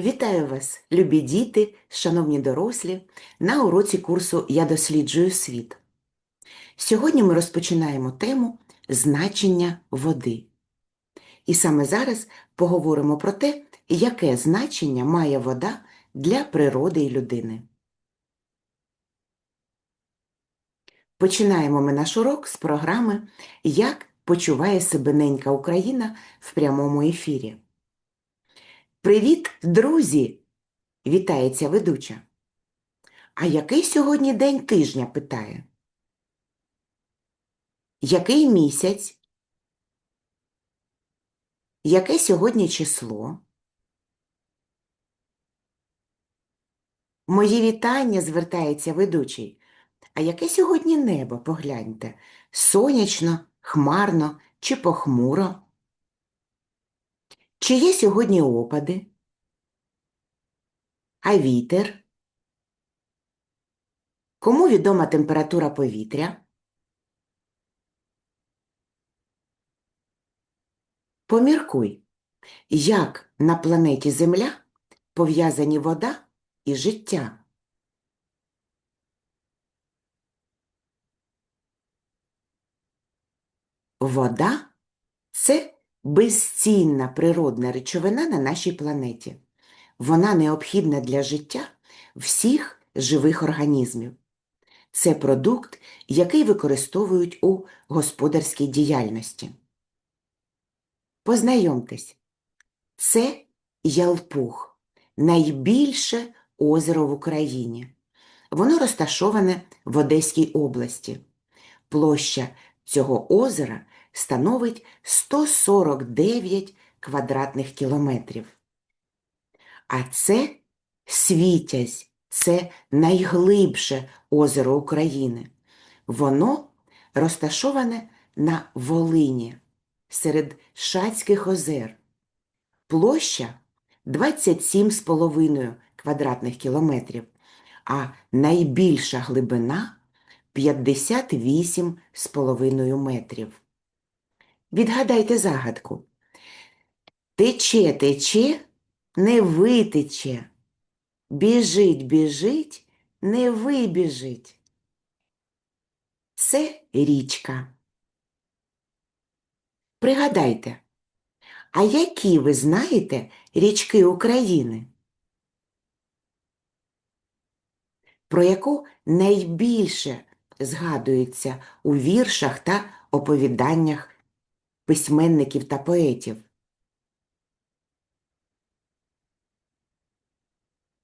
Вітаю вас, любі діти, шановні дорослі, на уроці курсу Я досліджую світ. Сьогодні ми розпочинаємо тему значення води. І саме зараз поговоримо про те, яке значення має вода для природи і людини. Починаємо ми наш урок з програми Як почуває себе ненька Україна в прямому ефірі. Привіт, друзі! Вітається ведуча. А який сьогодні день тижня? питає. Який місяць? Яке сьогодні число? Мої вітання звертається ведучий. А яке сьогодні небо, погляньте? Сонячно, хмарно чи похмуро? Чи є сьогодні опади? А вітер? Кому відома температура повітря? Поміркуй, як на планеті Земля пов'язані вода і життя? Вода це безцінна природна речовина на нашій планеті. Вона необхідна для життя всіх живих організмів. Це продукт, який використовують у господарській діяльності. Познайомтесь, це Ялпуг, найбільше озеро в Україні. Воно розташоване в Одеській області. Площа цього озера становить 149 квадратних кілометрів. А це Світязь, це найглибше озеро України. Воно розташоване на Волині серед Шацьких озер. Площа 27,5 квадратних кілометрів, а найбільша глибина 58,5 метрів. Відгадайте загадку. Тече, тече, не витече. Біжить, біжить, не вибіжить. Це річка. Пригадайте, а які ви знаєте річки України? Про яку найбільше згадується у віршах та оповіданнях письменників та поетів?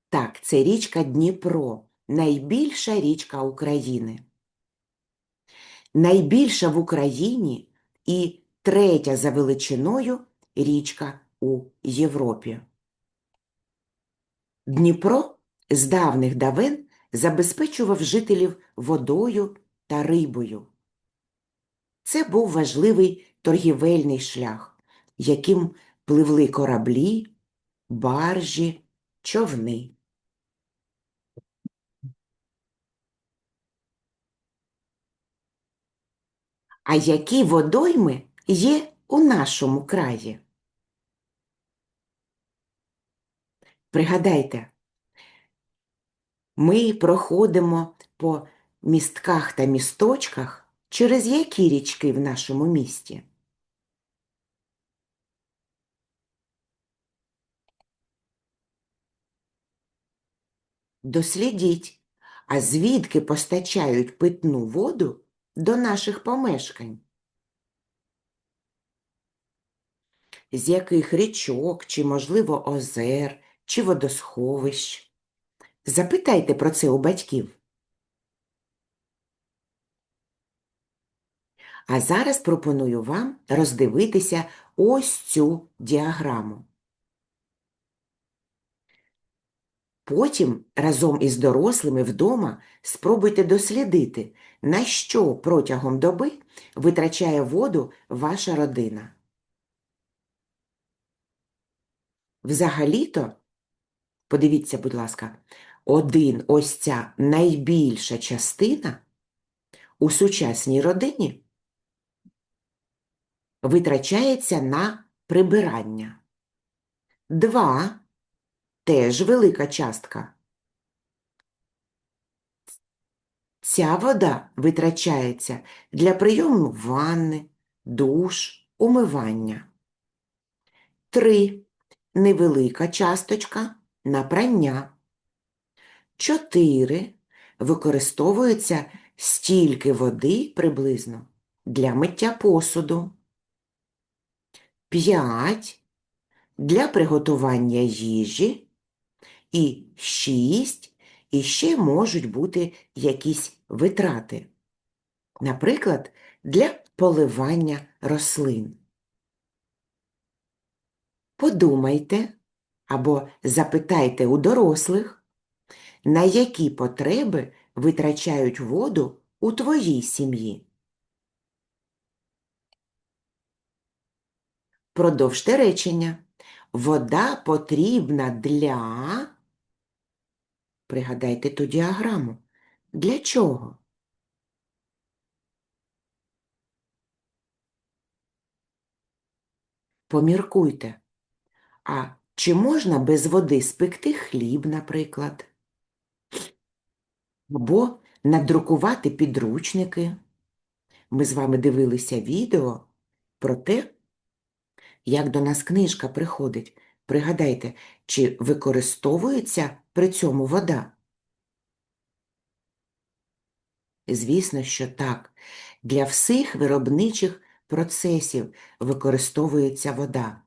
Так, це річка Дніпро, найбільша річка України. Найбільша в Україні і третя за величиною річка у Європі. Дніпро з давних давен забезпечував жителів водою та рибою. Це був важливий торгівельний шлях, яким пливли кораблі, баржі, човни. А які водойми є у нашому краї? Пригадайте, ми проходимо по містках та місточках через які річки в нашому місті? Дослідіть, а звідки постачають питну воду до наших помешкань? З яких річок, чи, можливо, озер, чи водосховищ? Запитайте про це у батьків. А зараз пропоную вам роздивитися ось цю діаграму. Потім разом із дорослими вдома спробуйте дослідити, на що протягом доби витрачає воду ваша родина. Взагалі-то, подивіться, будь ласка, один ось ця найбільша частина у сучасній родині витрачається на прибирання. Два теж велика частка. Ця вода витрачається для прийому ванни, душ, умивання. 3. Невелика часточка на прання. 4. Використовується стільки води приблизно для миття посуду. 5. Для приготування їжі. І 6. І ще можуть бути якісь витрати. Наприклад, для поливання рослин. Подумайте або запитайте у дорослих, на які потреби витрачають воду у твоїй сім'ї. Продовжте речення. Вода потрібна для. Пригадайте ту діаграму. Для чого? Поміркуйте. А чи можна без води спекти хліб, наприклад? Або надрукувати підручники? Ми з вами дивилися відео про те, як до нас книжка приходить. Пригадайте, чи використовується при цьому вода? Звісно, що так. Для всіх виробничих процесів використовується вода.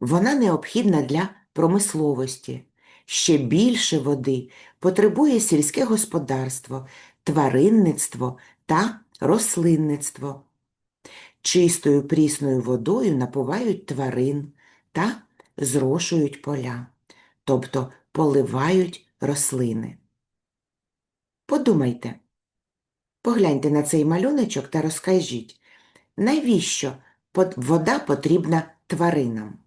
Вона необхідна для промисловості. Ще більше води потребує сільське господарство, тваринництво та рослинництво. Чистою прісною водою напувають тварин та зрошують поля, тобто поливають рослини. Подумайте, погляньте на цей малюночок та розкажіть, навіщо вода потрібна тваринам?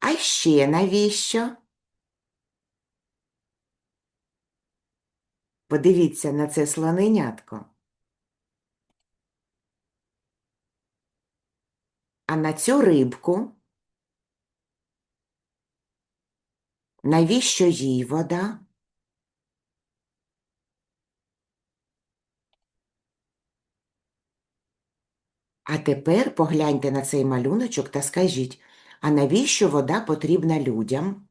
А ще навіщо? Подивіться на це слоненятко. А на цю рибку? Навіщо їй вода? А тепер погляньте на цей малюночок та скажіть, а навіщо вода потрібна людям?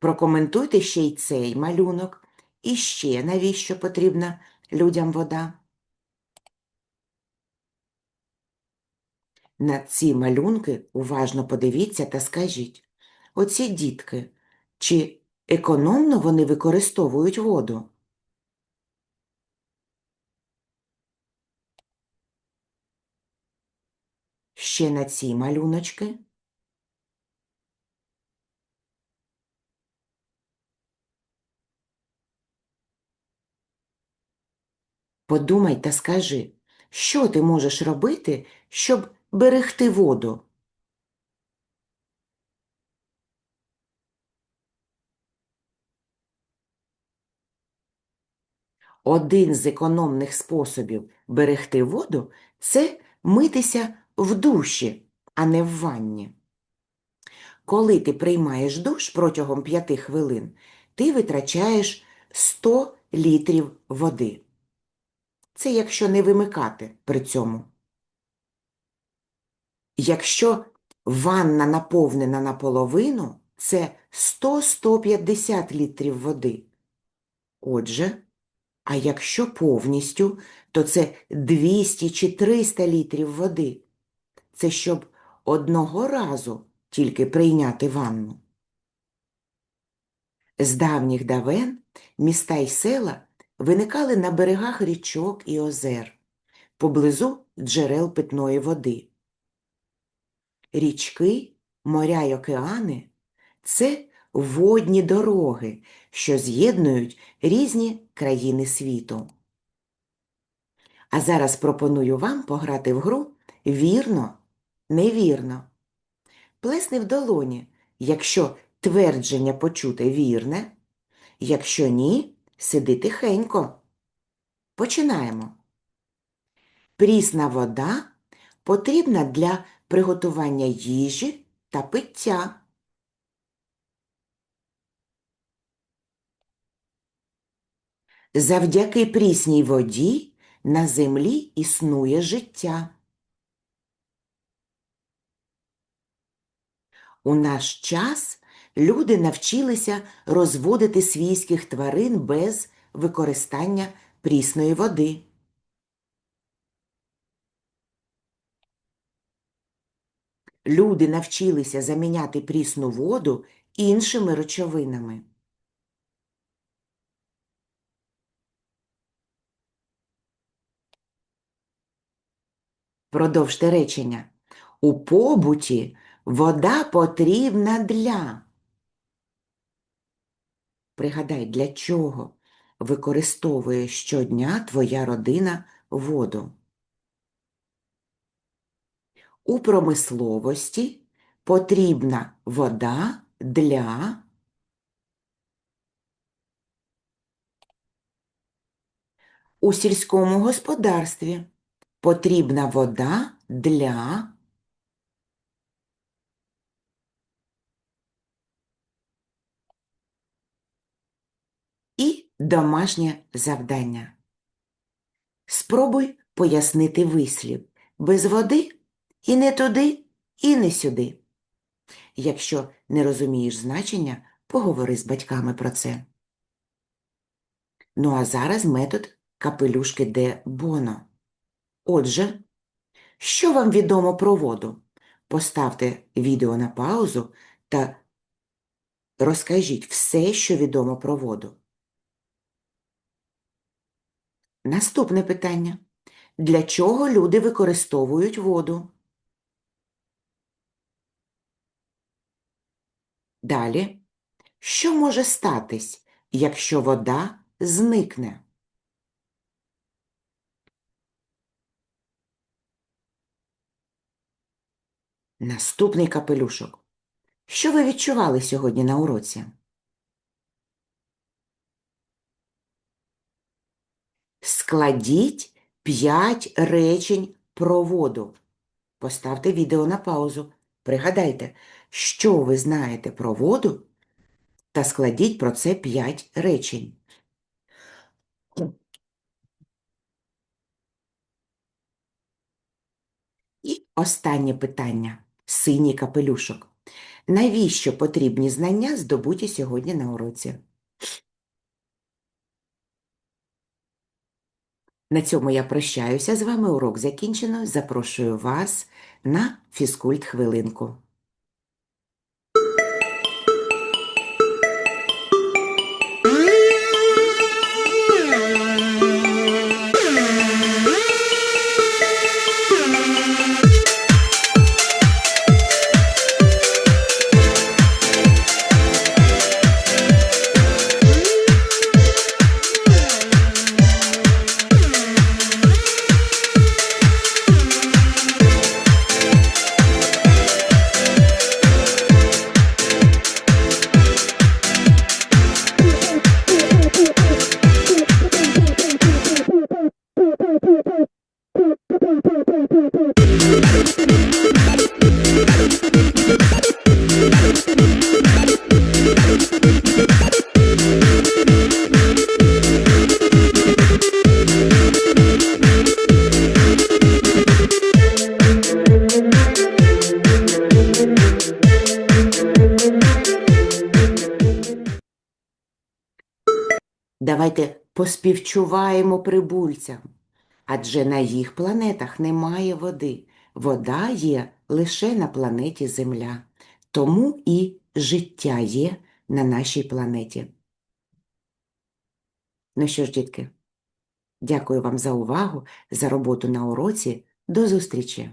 Прокоментуйте ще й цей малюнок. І ще навіщо потрібна людям вода? На ці малюнки уважно подивіться та скажіть, оці дітки, чи економно вони використовують воду? Ще на ці малюночки. Подумай та скажи, що ти можеш робити, щоб берегти воду? Один з економних способів берегти воду це митися в душі, а не в ванні. Коли ти приймаєш душ протягом 5 хвилин, ти витрачаєш 100 літрів води. Це якщо не вимикати при цьому. Якщо ванна наповнена наполовину, це 100-150 літрів води. Отже, а якщо повністю, то це 200 чи 300 літрів води. Це щоб одного разу тільки прийняти ванну. З давніх давен міста й села виникали на берегах річок і озер, поблизу джерел питної води. Річки, моря й океани це водні дороги, що з'єднують різні країни світу. А зараз пропоную вам пограти в гру вірно, невірно. Плесни в долоні, якщо твердження почуте вірне, якщо ні, сиди тихенько. Починаємо. Прісна вода потрібна для приготування їжі та пиття. Завдяки прісній воді на землі існує життя. У наш час люди навчилися розводити свійських тварин без використання прісної води. Люди навчилися заміняти прісну воду іншими речовинами. Продовжте речення. У побуті вода потрібна для. Пригадай, для чого використовує щодня твоя родина воду. У промисловості потрібна вода для у сільському господарстві потрібна вода для і домашнє завдання. Спробуй пояснити вислів без води і не туди, і не сюди. Якщо не розумієш значення, поговори з батьками про це. Ну а зараз метод капелюшки де Боно. Отже, що вам відомо про воду? Поставте відео на паузу та розкажіть все, що відомо про воду. Наступне питання. Для чого люди використовують воду? Далі. Що може статись, якщо вода зникне? Наступний капелюшок. Що ви відчували сьогодні на уроці? Складіть 5 речень про воду. Поставте відео на паузу. Пригадайте, що ви знаєте про воду, та складіть про це 5 речень. І останнє питання. Синій капелюшок. Навіщо потрібні знання, здобуті сьогодні на уроці? На цьому я прощаюся з вами. Урок закінчено. Запрошую вас на фізкульт хвилинку. Давайте поспівчуваємо прибульцям, адже на їх планетах немає води. Вода є лише на планеті Земля, тому і життя є на нашій планеті. Ну що ж, дітки, дякую вам за увагу, за роботу на уроці. До зустрічі!